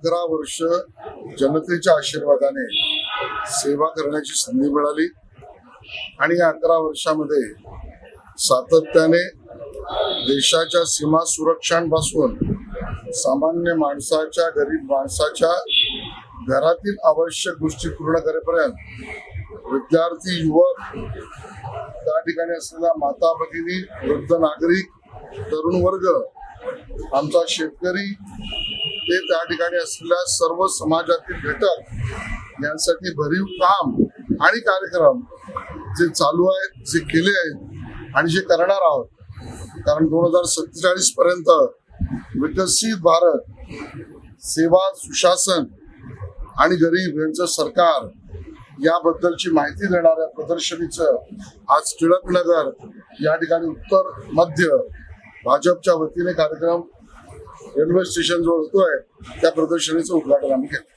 अकरा वर्ष जनतेच्या आशीर्वादाने सेवा करण्याची संधी मिळाली. आणि या अकरा वर्षामध्ये सातत्याने देशाच्या सीमा सुरक्षांपासून सामान्य माणसाच्या गरीब माणसाच्या घरातील आवश्यक गोष्टी पूर्ण करेपर्यंत विद्यार्थी युवक त्या ठिकाणी असलेल्या माता भगिनी वृद्ध नागरिक तरुण वर्ग आमचा शेतकरी ते त्या ठिकाणी असलेल्या सर्व समाजातील घटक यांसाठी भरीव काम आणि कार्यक्रम जे चालू आहेत जे केले आहेत आणि जे करणार आहोत. कारण दोन हजार सत्तेचाळीस पर्यंत विकसित भारत सेवा सुशासन आणि गरीब यांचं सरकार याबद्दलची माहिती देणाऱ्या प्रदर्शनीचं आज टिळक नगर या ठिकाणी उत्तर मध्य भाजपच्या वतीने कार्यक्रम रेल्वे स्टेशन जवळ होतोय त्या प्रदर्शनीचं उद्घाटन आम्ही केलं.